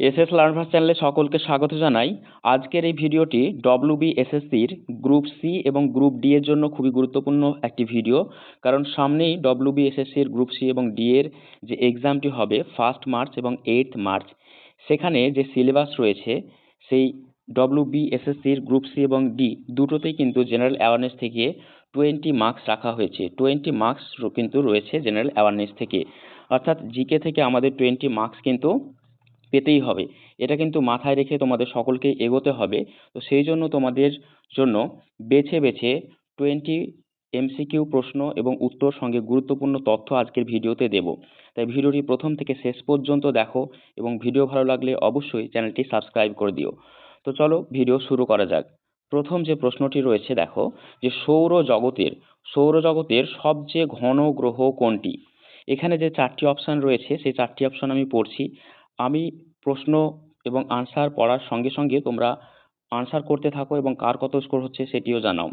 SS learners চ্যানেলে সকলকে স্বাগত জানাই। আজকের এই ভিডিওটি ডব্লিউবি এসএসসির গ্রুপ সি এবং গ্রুপ ডি এর জন্য খুবই গুরুত্বপূর্ণ একটি ভিডিও। কারণ সামনেই ডব্লিউবি এসএসসির গ্রুপ সি এবং ডি এর যে এক্সামটি হবে ফার্স্ট মার্চ এবং এইট মার্চ। সেখানে যে সিলেবাস রয়েছে, সেই ডব্লিউবি এসএসসির গ্রুপ সি এবং ডি দুটোতেই কিন্তু জেনারেল অ্যাওয়ারনেস থেকে টোয়েন্টি মার্কস রাখা হয়েছে। টোয়েন্টি মার্কস কিন্তু রয়েছে জেনারেল অ্যাওয়ারনেস থেকে। অর্থাৎ জিকে থেকে আমাদের টোয়েন্টি মার্কস কিন্তু পেতেই হবে। এটা কিন্তু মাথায় রেখে তোমাদের সকলকে এগোতে হবে। তো সেই জন্য তোমাদের জন্য বেছে বেছে টোয়েন্টি এমসিকিউ প্রশ্ন এবং উত্তর সঙ্গে গুরুত্বপূর্ণ তথ্য আজকের ভিডিওতে দেব। তাই ভিডিওটি প্রথম থেকে শেষ পর্যন্ত দেখো এবং ভিডিও ভালো লাগলে অবশ্যই চ্যানেলটি সাবস্ক্রাইব করে দিও। তো চলো ভিডিও শুরু করা যাক। প্রথম যে প্রশ্নটি রয়েছে দেখো যে সৌর জগতের সৌরজগতের সবচেয়ে ঘন গ্রহ কোনটি? এখানে যে চারটি অপশান রয়েছে, সেই চারটি অপশান আমি পড়ছি। আমি প্রশ্ন এবং আনসার পড়ার সঙ্গে সঙ্গে তোমরা আনসার করতে থাকো এবং কার কত স্কোর হচ্ছে সেটিও জানাও।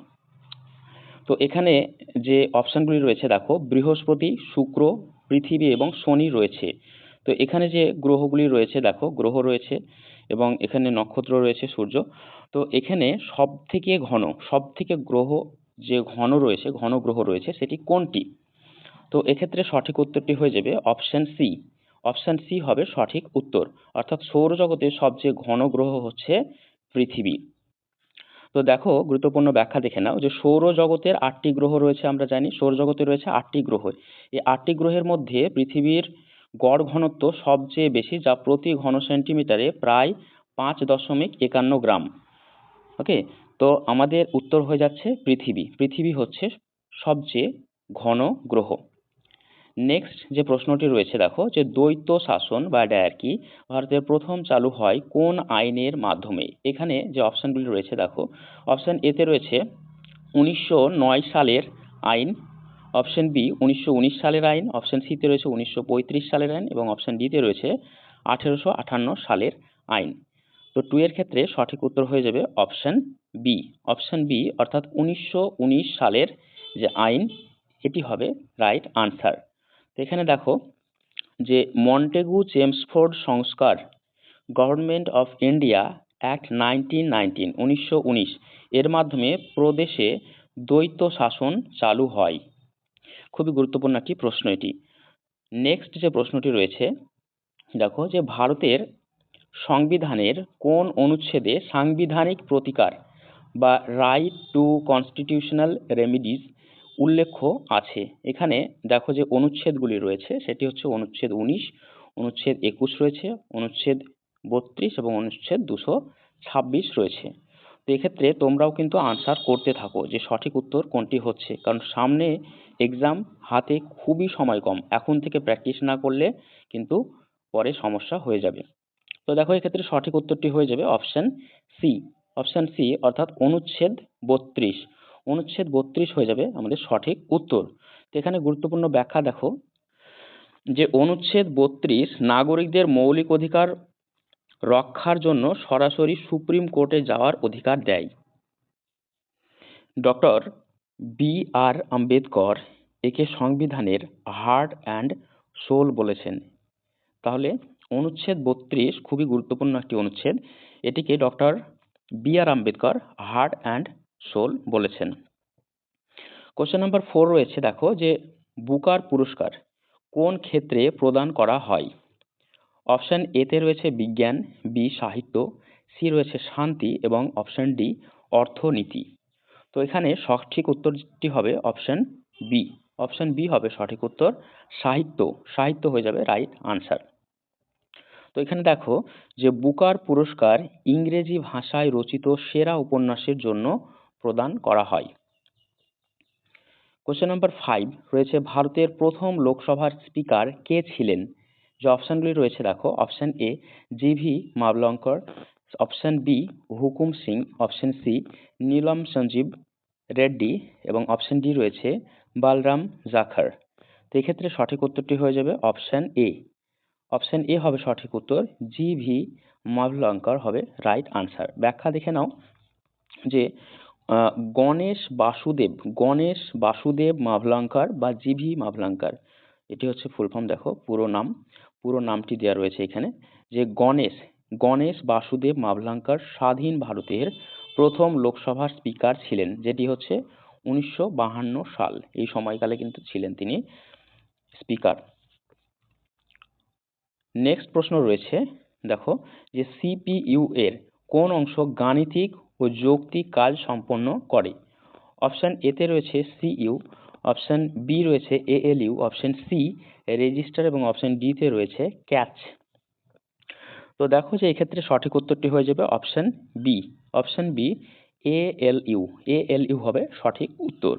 তো এখানে যে অপশানগুলি রয়েছে দেখো, বৃহস্পতি, শুক্র, পৃথিবী এবং শনি রয়েছে। তো এখানে যে গ্রহগুলি রয়েছে দেখো, গ্রহ রয়েছে এবং এখানে নক্ষত্র রয়েছে সূর্য। তো এখানে সব থেকে ঘন সব থেকে গ্রহ যে ঘন রয়েছে, ঘন গ্রহ রয়েছে সেটি কোনটি? তো এক্ষেত্রে সঠিক উত্তরটি হয়ে যাবে অপশান সি অপশান সি হবে সঠিক উত্তর, অর্থাৎ সৌরজগতের সবচেয়ে ঘন গ্রহ হচ্ছে পৃথিবী। তো দেখো, গুরুত্বপূর্ণ ব্যাখ্যা দেখে নাও যে সৌরজগতের আটটি গ্রহ রয়েছে আমরা জানি, সৌরজগতে রয়েছে আটটি গ্রহ। এই আটটি গ্রহের মধ্যে পৃথিবীর গড় ঘনত্ব সবচেয়ে বেশি, যা প্রতি ঘন সেন্টিমিটারে প্রায় পাঁচ দশমিক একান্ন গ্রাম। ওকে? তো আমাদের উত্তর হয়ে যাচ্ছে পৃথিবী। পৃথিবী হচ্ছে সবচেয়ে ঘন গ্রহ। নেক্সট যে প্রশ্নটি রয়েছে, দেখো, যে দ্বৈত শাসন বা ডায়ার্কি ভারতের প্রথম চালু হয় কোন আইনের মাধ্যমে? এখানে যে অপশানগুলি রয়েছে, দেখো অপশান এতে রয়েছে উনিশশো নয় সালের আইন অপশান বি উনিশশো উনিশ সালের আইন অপশান সিতে রয়েছে উনিশশো পঁয়ত্রিশ সালের আইন এবং অপশান ডিতে রয়েছে আঠেরোশো আটান্ন সালের আইন। তো টু এর ক্ষেত্রে সঠিক উত্তর হয়ে যাবে অপশান বি অপশান বি অর্থাৎ উনিশশো উনিশ সালের যে আইন, এটি হবে রাইট আনসার এখানে দেখো যে মন্টেগু চেমসফোর্ড সংস্কার government of India act nineteen nineteen, উনিশশো উনিশ। এর মাধ্যমে প্রদেশে দ্বৈত শাসন চালু হয়। খুবই গুরুত্বপূর্ণ একটি প্রশ্ন এটি। নেক্সট যে প্রশ্নটি রয়েছে, দেখো যে ভারতের সংবিধানের কোন অনুচ্ছেদে সাংবিধানিক প্রতিকার বা রাইট টু কনস্টিটিউশনাল রেমিডিস উল্লেখ্য আছে। এখানে দেখো যে অনুচ্ছেদগুলি রয়েছে, সেটি হচ্ছে অনুচ্ছেদ উনিশ, অনুচ্ছেদ একুশ রয়েছে, অনুচ্ছেদ বত্রিশ এবং অনুচ্ছেদ দুশো ছাব্বিশ রয়েছে। তো এক্ষেত্রে তোমরাও কিন্তু আনসার করতে থাকো যে সঠিক উত্তর কোনটি হচ্ছে। কারণ সামনে এক্সাম হাতে খুবই সময় কম। এখন থেকে প্র্যাকটিস না করলে কিন্তু পরে সমস্যা হয়ে যাবে। তো দেখো এক্ষেত্রে সঠিক উত্তরটি হয়ে যাবে অপশান সি অপশান সি অর্থাৎ অনুচ্ছেদ বত্রিশ। অনুচ্ছেদ বত্রিশ হয়ে যাবে আমাদের সঠিক উত্তর। তো এখানে গুরুত্বপূর্ণ ব্যাখ্যা দেখো, যে অনুচ্ছেদ বত্রিশ নাগরিকদের মৌলিক অধিকার রক্ষার জন্য সরাসরি সুপ্রিম কোর্টে যাওয়ার অধিকার দেয়। ডক্টর বি আর আম্বেদকর একে সংবিধানের হার্ট অ্যান্ড সোল বলেছেন। তাহলে অনুচ্ছেদ বত্রিশ খুবই গুরুত্বপূর্ণ একটি অনুচ্ছেদ। এটিকে doctor B R Ambedkar heart and soul বলেছেন। কোশ্চেন নাম্বার ফোর রয়েছে, দেখো, যে বুকার পুরস্কার কোন ক্ষেত্রে প্রদান করা হয়? অপশান এতে রয়েছে বিজ্ঞান বি সাহিত্য সি রয়েছে শান্তি এবং অপশান ডি অর্থনীতি। তো এখানে সঠিক উত্তরটি হবে অপশান বি অপশান বি হবে সঠিক উত্তর সাহিত্য। সাহিত্য হয়ে যাবে রাইট আনসার তো এখানে দেখো যে বুকার পুরস্কার ইংরেজি ভাষায় রচিত সেরা উপন্যাসের জন্য প্রদান করা হয়। কোশ্চেন নাম্বার ফাইভ রয়েছে ভারতের প্রথম লোকসভার স্পিকার কে ছিলেন? যে অপশানগুলি রয়েছে দেখো option A G V Mavalankar option B Hukum Singh option C Neelam Sanjiva Reddy এবং অপশান ডি রয়েছে বালরাম জাখার তো এক্ষেত্রে সঠিক উত্তরটি হয়ে যাবে অপশান এ অপশান এ হবে সঠিক উত্তর জি ভি মাভলঙ্কর হবে রাইট আনসার ব্যাখ্যা দেখে নাও যে গণেশ বাসুদেব গণেশ বাসুদেব মাভলঙ্কর বা জি ভি মাভলঙ্কর। এটি হচ্ছে ফুল ফর্ম দেখো, পুরো নাম। পুরো নামটি দেওয়া রয়েছে এখানে যে গণেশ গণেশ বাসুদেব মাভলাঙ্কার স্বাধীন ভারতের প্রথম লোকসভার স্পিকার ছিলেন, যেটি হচ্ছে উনিশশো সাল। এই সময়কালে কিন্তু ছিলেন তিনি স্পিকার নেক্সট প্রশ্ন রয়েছে, দেখো, যে সিপিইউ এর কোন অংশ গাণিতিক ও যৌক্তিক কাজ সম্পন্ন করে। অপশন এতে রয়েছে সিইউ অপশন বি রয়েছে এএলইউ অপশন সি রেজিস্টার এবং অপশন ডিতে রয়েছে ক্যাচ তো দেখো যে এক্ষেত্রে সঠিক উত্তরটি হয়ে যাবে option B option B A L U হবে সঠিক উত্তর।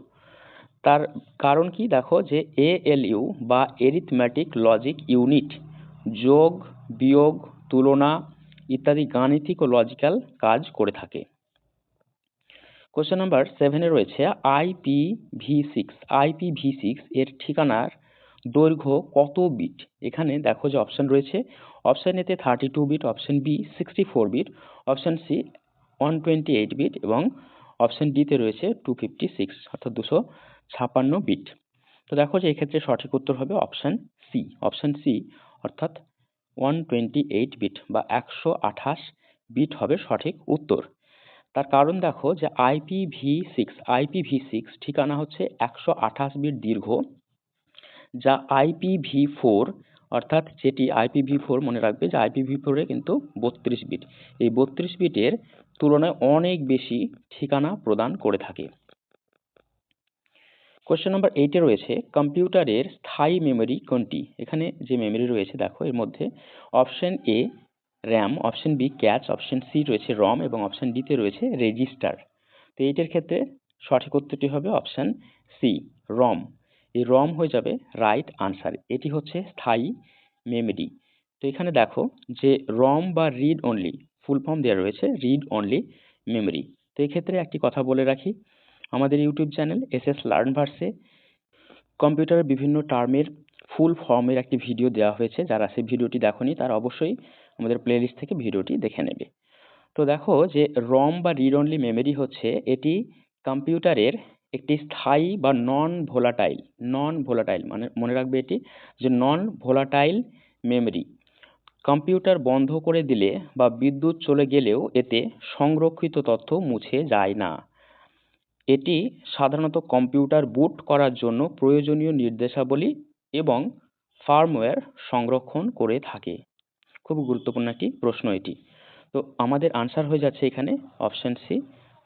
তার কারণ কি? দেখো যে এ এল ইউ বা এরিথমেটিক লজিক ইউনিট যোগ, বিয়োগ, তুলনা ইত্যাদি গাণিতিক ও লজিক্যাল কাজ করে থাকে। কোশ্চেন নাম্বার সেভেনে রয়েছে IP V six IP V six এর ঠিকানার দৈর্ঘ্য কত বিট এখানে দেখো যে অপশন রয়েছে। অপশন এতে thirty two bit option B sixty four bit option C one twenty eight bit এবং অপশন ডিতে রয়েছে টু ফিফটি সিক্স অর্থাৎ দুশো ছাপান্ন বিট তো দেখো যে এক্ষেত্রে সঠিক উত্তর হবে অপশন সি অপশন সি অর্থাৎ ওয়ান টোয়েন্টি এইট বিট বা একশো আঠাশ বিট হবে সঠিক উত্তর। তার কারণ দেখো যে আইপিভি সিক্স আইপিভি সিক্স ঠিকানা হচ্ছে একশো আঠাশ বিট দীর্ঘ, যা আইপিভি ফোর অর্থাৎ যেটি আইপিভি ফোর মনে রাখবে যে আইপিভি ফোরে কিন্তু বত্রিশ বিট। এই বত্রিশ বিটের তুলনায় অনেক বেশি ঠিকানা প্রদান করে থাকে। কোয়েশ্চেন নম্বর এইটে রয়েছে কম্পিউটারের স্থায়ী মেমোরি কোনটি? এখানে যে মেমোরি রয়েছে দেখো, এর মধ্যে option A RAM option B cache option C রয়েছে রম এবং অপশন ডিতে রয়েছে রেজিস্টার তো এইটার ক্ষেত্রে সঠিক উত্তরটি হবে অপশন সি রম এই রম হয়ে যাবে রাইট আনসার এটি হচ্ছে স্থায়ী মেমরি তো এখানে দেখো যে রম বা রিড অনলি ফুল ফর্ম দেওয়া রয়েছে রিড অনলি মেমোরি তো এক্ষেত্রে একটি কথা বলে রাখি, আমাদের YouTube channel S S learn ভার্সে কম্পিউটারের বিভিন্ন টার্মের ফুল ফর্মের একটি ভিডিও দেওয়া হয়েছে। যারা সেই ভিডিওটি দেখনি তারা অবশ্যই আমাদের প্লেলিস্ট থেকে ভিডিওটি দেখে নেবে। তো দেখো যে রম বা রিড অনলি মেমোরি হচ্ছে এটি কম্পিউটারের একটি স্থায়ী বা নন ভোলাটাইল নন ভোলাটাইল মানে মনে রাখবে এটি যে নন ভোলাটাইল মেমোরি কম্পিউটার বন্ধ করে দিলে বা বিদ্যুৎ চলে গেলেও এতে সংরক্ষিত তথ্য মুছে যায় না। এটি সাধারণত কম্পিউটার বুট করার জন্য প্রয়োজনীয় নির্দেশাবলী এবং ফার্মওয়্যার সংরক্ষণ করে থাকে। খুব গুরুত্বপূর্ণ একটি প্রশ্ন এটি। তো আমাদের আনসার হয়ে যাচ্ছে এখানে অপশন সি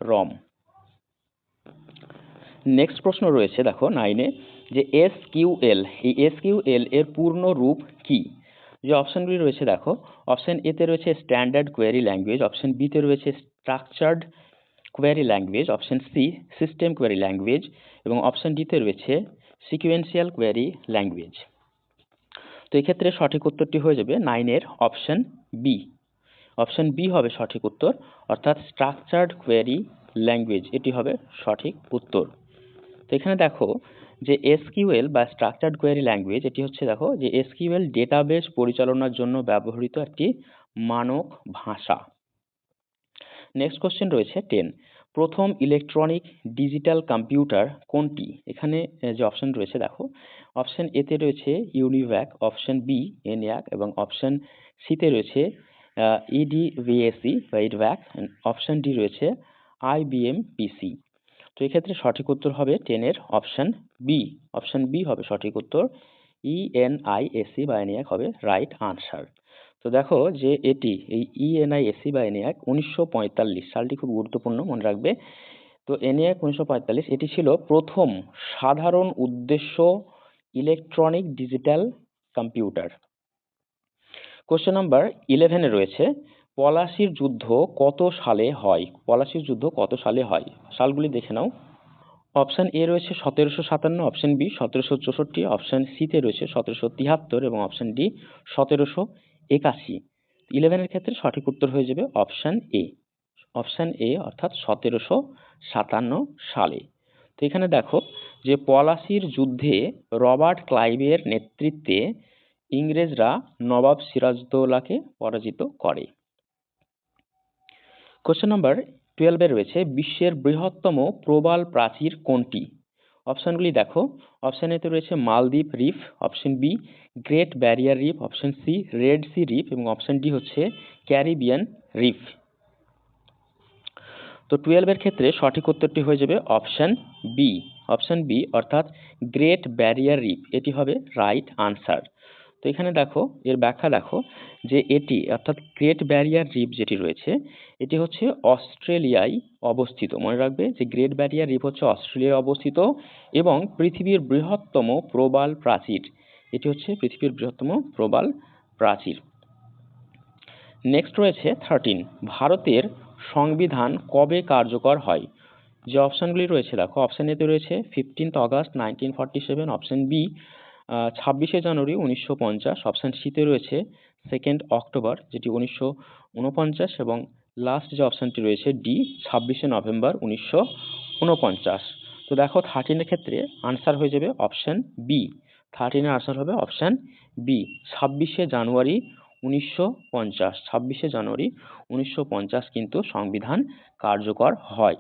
রম নেক্সট প্রশ্ন রয়েছে, দেখো নাইনে যে এস কিউ এল এই এস কিউ এল এর পূর্ণ রূপ কি? যে অপশানগুলি রয়েছে, দেখো অপশন এতে রয়েছে স্ট্যান্ডার্ড কোয়ারি ল্যাঙ্গুয়েজ অপশন বিতে রয়েছে structured query language option C system query language এবং অপশান ডিতে রয়েছে সিকুয়েন্সিয়াল কোয়ারি ল্যাঙ্গুয়েজ তো এক্ষেত্রে সঠিক উত্তরটি হয়ে যাবে নাইনের অপশন বি অপশন বি হবে সঠিক উত্তর, অর্থাৎ স্ট্রাকচার্ড কোয়ারি ল্যাঙ্গুয়েজ এটি হবে সঠিক উত্তর। তো এখানে দেখো যে এসকিউএল বা স্ট্রাকচার্ড কোয়ারি ল্যাঙ্গুয়েজ এটি হচ্ছে দেখো যে এসকিউএল ডেটাবেস পরিচালনার জন্য ব্যবহৃত একটি মানক ভাষা। নেক্সট কোশ্চেন রয়েছে টেন প্রথম ইলেকট্রনিক ডিজিটাল কম্পিউটার কোনটি? এখানে যে অপশন রয়েছে, দেখো। অপশন এতে রয়েছে ইউনিভ্যাক অপশন বি এনইয়াক এবং অপশন সিতে রয়েছে ইডি ইডিভিএসি বা ইডভ্যাক অপশন ডি রয়েছে আইবিএম পিসি তো এক্ষেত্রে সঠিক উত্তর হবে টেনের অপশন বি অপশন বি হবে সঠিক উত্তর ইএনআইএসি বা এনইয়াক হবে রাইট আনসার তো দেখো যে এটি, এই ইএনআইএসি বা এনইয়াক উনিশশো পঁয়তাল্লিশ, সালটি খুব গুরুত্বপূর্ণ মনে রাখবে। তো এনইয়াক উনিশশো পঁয়তাল্লিশ, এটি ছিল প্রথম সাধারণ উদ্দেশ্য electronic digital computer. Question number ইলেভেনে রয়েছে, পলাশির যুদ্ধ কত সালে হয়? পলাশির যুদ্ধ কত সালে হয়? সালগুলি দেখে নাও। অপশান এ রয়েছে সতেরোশো সাতান্ন অপশান বি সতেরোশো চৌষট্টি অপশান সিতে রয়েছে সতেরোশো তিয়াত্তর এবং অপশান ডি সতেরোশো একাশি। ইলেভেনের ক্ষেত্রে সঠিক উত্তর হয়ে যাবে অপশান এ অপশান এ অর্থাৎ সতেরোশো সাতান্ন সালে। তো এখানে দেখো যে পলাশির যুদ্ধে রবার্ট ক্লাইভের নেতৃত্বে ইংরেজরা নবাব সিরাজদৌলাকে পরাজিত করে। কোশ্চেন নাম্বার টুয়েলভে রয়েছে, বিশ্বের বৃহত্তম প্রবাল প্রাচীর কোনটি? অপশানগুলি দেখো। অপশান এতে রয়েছে মালদ্বীপ reef option B great barrier reef option C red sea reef এবং অপশান ডি হচ্ছে ক্যারিবিয়ান রিফ তো টুয়েলভের ক্ষেত্রে সঠিক উত্তরটি হয়ে যাবে অপশান বি অপশান বি অর্থাৎ গ্রেট ব্যারিয়ার রিফ এটি হবে রাইট আনসার তো এখানে দেখো, এর ব্যাখ্যা দেখো যে এটি, অর্থাৎ গ্রেট ব্যারিয়ার রিফ যেটি রয়েছে, এটি হচ্ছে অস্ট্রেলিয়ায় অবস্থিত। মনে রাখবে যে গ্রেট ব্যারিয়ার রিফ হচ্ছে অস্ট্রেলিয়ায় অবস্থিত এবং পৃথিবীর বৃহত্তম প্রবাল প্রাচীর। এটি হচ্ছে পৃথিবীর বৃহত্তম প্রবাল প্রাচীর। নেক্সট রয়েছে থার্টিন ভারতের সংবিধান কবে কার্যকর হয়? যে অপশানগুলি রয়েছে, দেখো অপশান এতে রয়েছে fifteenth August nineteen forty seven option B ছাব্বিশে জানুয়ারি উনিশশো পঞ্চাশ, অপশান সিতে রয়েছে সেকেন্ড অক্টোবর, যেটি উনিশশো উনপঞ্চাশ এবং লাস্ট যে অপশানটি রয়েছে ডি ছাব্বিশে নভেম্বর উনিশশো উনপঞ্চাশ তো দেখো থার্টিনের ক্ষেত্রে আনসার হয়ে যাবে অপশান বি থার্টিনের আনসার হবে অপশান বি ছাব্বিশে জানুয়ারি উনিশশো পঞ্চাশ। ছাব্বিশে জানুয়ারি উনিশশো পঞ্চাশ কিন্তু সংবিধান কার্যকর হয়।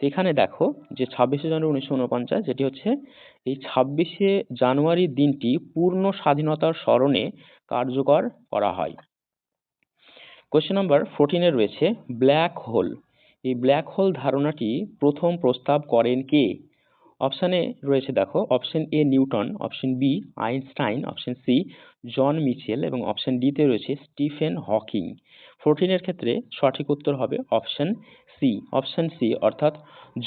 তো এখানে দেখো যে ছাব্বিশে জানুয়ারি উনিশশো উনপঞ্চাশ, যেটি হচ্ছে এই ছাব্বিশে জানুয়ারি দিনটি পূর্ণ স্বাধীনতার স্মরণে কার্যকর করা হয়। কোয়েশ্চেন নাম্বার ফোরটিনে রয়েছে ব্ল্যাক হোল এই ব্ল্যাক হোল ধারণাটি প্রথম প্রস্তাব করেন কে? অপশানে রয়েছে দেখো option A Newton option B Einstein option C John Mitchell এবং অপশন ডিতে রয়েছে স্টিফেন হকিং। ফোরটিনের ক্ষেত্রে সঠিক উত্তর হবে অপশন সি অপশন সি অর্থাৎ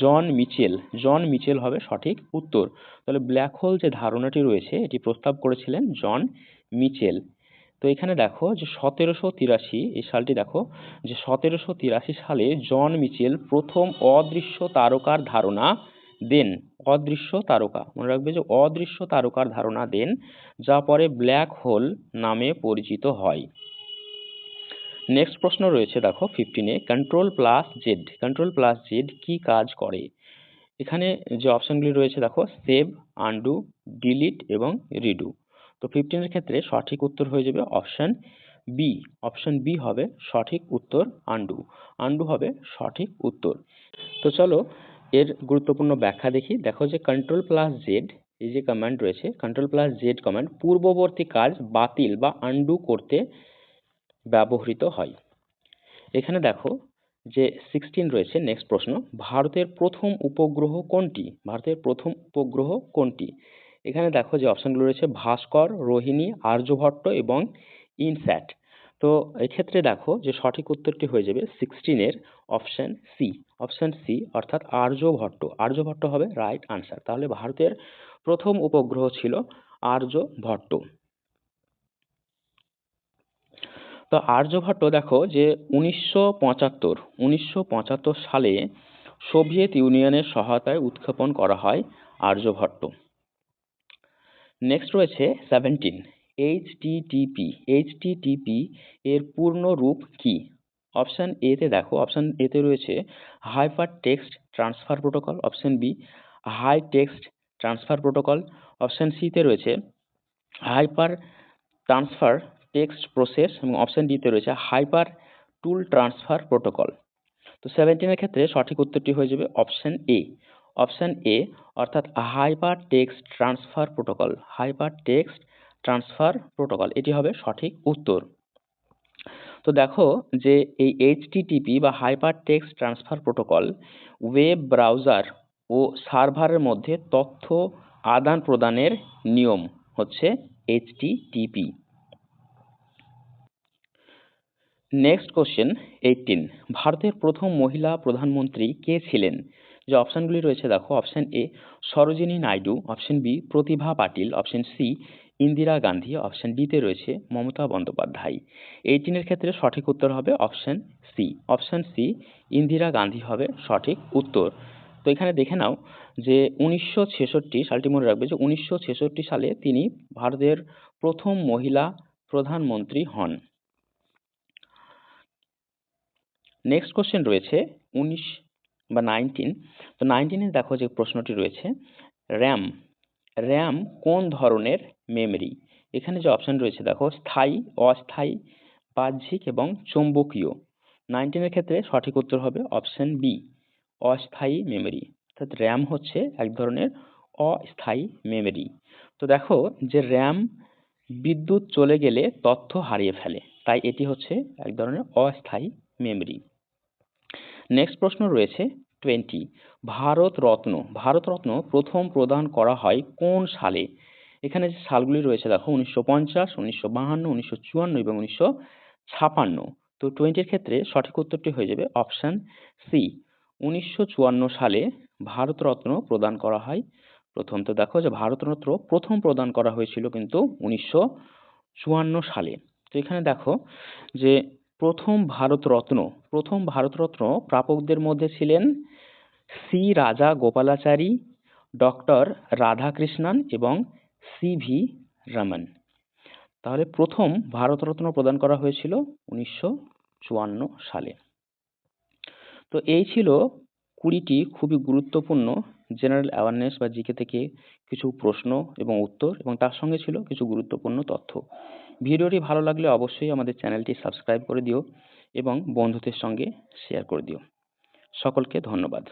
জন মিচেল জন মিচেল হবে সঠিক উত্তর। তাহলে ব্ল্যাক হোল যে ধারণাটি রয়েছে, এটি প্রস্তাব করেছিলেন জন মিচেল তো এখানে দেখো যে সতেরোশো তিরাশি, এই সালটি দেখো, যে সতেরোশো তিরাশি সালে জন মিচেল প্রথম অদৃশ্য তারকার ধারণা দেন। অদৃশ্য তারকা, মনে রাখবে যে অদৃশ্য তারকার ধারণা দেন, যা পরে ব্ল্যাক হোল নামে পরিচিত হয়। নেক্সট প্রশ্ন রয়েছে, দেখো ফিফটিনে control plus Z control plus Z কি কাজ করে? এখানে যে অপশানগুলি রয়েছে, দেখো সেভ আন্ডু ডিলিট এবং রিডু তো ফিফটিনের ক্ষেত্রে সঠিক উত্তর হয়ে যাবে অপশান বি অপশান বি হবে সঠিক উত্তর আন্ডু আন্ডু হবে সঠিক উত্তর। তো চলো, এর গুরুত্বপূর্ণ ব্যাখ্যা দেখি। দেখো যে কন্ট্রোল প্লাস জেড এই যে কমান্ড রয়েছে কন্ট্রোল প্লাস জেড কমান্ড পূর্ববর্তী কাজ বাতিল বা আন্ডু করতে ব্যবহৃত হয়। এখানে দেখো যে সিক্সটিন রয়েছে। নেক্সট প্রশ্ন, ভারতের প্রথম উপগ্রহ কোনটি? ভারতের প্রথম উপগ্রহ কোনটি? এখানে দেখো যে অপশানগুলো রয়েছে, ভাস্কর, রোহিণী, আর্যভট্ট এবং ইনস্যাট। তো এক্ষেত্রে দেখো যে সঠিক উত্তরটি হয়ে যাবে সিক্সটিনের অপশান সি অপশান সি অর্থাৎ আর্যভট্ট। আর্যভট্ট হবে রাইট আনসার তাহলে ভারতের প্রথম উপগ্রহ ছিল আর্যভট্ট। তো আর্যভট্ট দেখো যে উনিশশো পঁচাত্তর উনিশশো পঁচাত্তর সালে সোভিয়েত ইউনিয়নের সহায়তায় উৎক্ষেপণ করা হয় আর্যভট্ট। নেক্সট রয়েছে সেভেন্টিন এইচটিটিপি এইচটিটিপি এর পূর্ণ রূপ কি? অপশান এতে দেখো অপশান এতে রয়েছে hyper text transfer protocol option B high text transfer protocol option সিতে রয়েছে হাইপার ট্রান্সফার টেক্সট প্রসেস এবং অপশান ডিতে রয়েছে হাইপার টুল ট্রান্সফার প্রোটোকল তো সেভেন্টিনের ক্ষেত্রে সঠিক উত্তরটি হয়ে যাবে অপশান এ অপশান এ অর্থাৎ hyper text transfer protocol hyper text transfer protocol এটি হবে সঠিক উত্তর। তো দেখো যে এই এইচটিটিপি বা hyper text transfer protocol web browser ও সার্ভারের মধ্যে তথ্য আদান প্রদানের নিয়ম হচ্ছে এইচটিটিপি নেক্সট কোশ্চেন এইটিন ভারতের প্রথম মহিলা প্রধানমন্ত্রী কে ছিলেন? যে অপশানগুলি রয়েছে, দেখো, option A Sarojini Naidu, option B Pratibha Patil, option C Indira Gandhi, option ডিতে রয়েছে মমতা বন্দ্যোপাধ্যায়। এইটিনের ক্ষেত্রে সঠিক উত্তর হবে option C option C Indira Gandhi হবে সঠিক উত্তর। তো এখানে দেখে নাও যে উনিশশো ছেষট্টি, সালটি মনে রাখবে যে উনিশশো ছেষট্টি সালে তিনি ভারতের প্রথম মহিলা প্রধানমন্ত্রী হন। নেক্সট কোশ্চেন রয়েছে উনিশ বা নাইনটিন তো নাইনটিনে দেখো যে প্রশ্নটি রয়েছে র্যাম র্যাম কোন ধরনের মেমরি এখানে যে অপশান রয়েছে দেখো, স্থায়ী, অস্থায়ী, বাহ্যিক এবং চৌম্বকীয়। নাইনটিনের ক্ষেত্রে সঠিক উত্তর হবে অপশান বি অস্থায়ী মেমরি অর্থাৎ র্যাম হচ্ছে এক ধরনের অস্থায়ী মেমরি তো দেখো যে র্যাম বিদ্যুৎ চলে গেলে তথ্য হারিয়ে ফেলে, তাই এটি হচ্ছে এক ধরনের অস্থায়ী মেমরি নেক্সট প্রশ্ন রয়েছে টোয়েন্টি ভারত রত্ন ভারত রত্ন প্রথম প্রদান করা হয় কোন সালে? এখানে যে সালগুলি রয়েছে, দেখো, উনিশশো পঞ্চাশ, উনিশশো বাহান্ন, উনিশশো চুয়ান্ন এবং উনিশশো ছাপান্ন। তো টোয়েন্টির ক্ষেত্রে সঠিক উত্তরটি হয়ে যাবে অপশান সি উনিশশো চুয়ান্ন সালে ভারতরত্ন প্রদান করা হয়। প্রথম তো দেখো যে ভারতরত্ন প্রথম প্রদান করা হয়েছিল কিন্তু উনিশশো চুয়ান্ন সালে। তো এখানে দেখো যে প্রথম ভারতরত্ন প্রথম ভারতরত্ন প্রাপকদের মধ্যে ছিলেন সি রাজা গোপালাচারী, ডক্টর রাধাকৃষ্ণন এবং সি ভি রমন। তাহলে প্রথম ভারতরত্ন প্রদান করা হয়েছিল উনিশশো চুয়ান্ন সালে। তো এই ছিল কুড়িটি খুবই গুরুত্বপূর্ণ জেনারেল অ্যাওয়ারনেস বা জিকে থেকে কিছু প্রশ্ন এবং উত্তর এবং তার সঙ্গে ছিল কিছু গুরুত্বপূর্ণ তথ্য। ভিডিওটি ভালো লাগলে অবশ্যই আমাদের চ্যানেলটি সাবস্ক্রাইব করে দিও এবং বন্ধুদের সঙ্গে শেয়ার করে দিও। সকলকে ধন্যবাদ।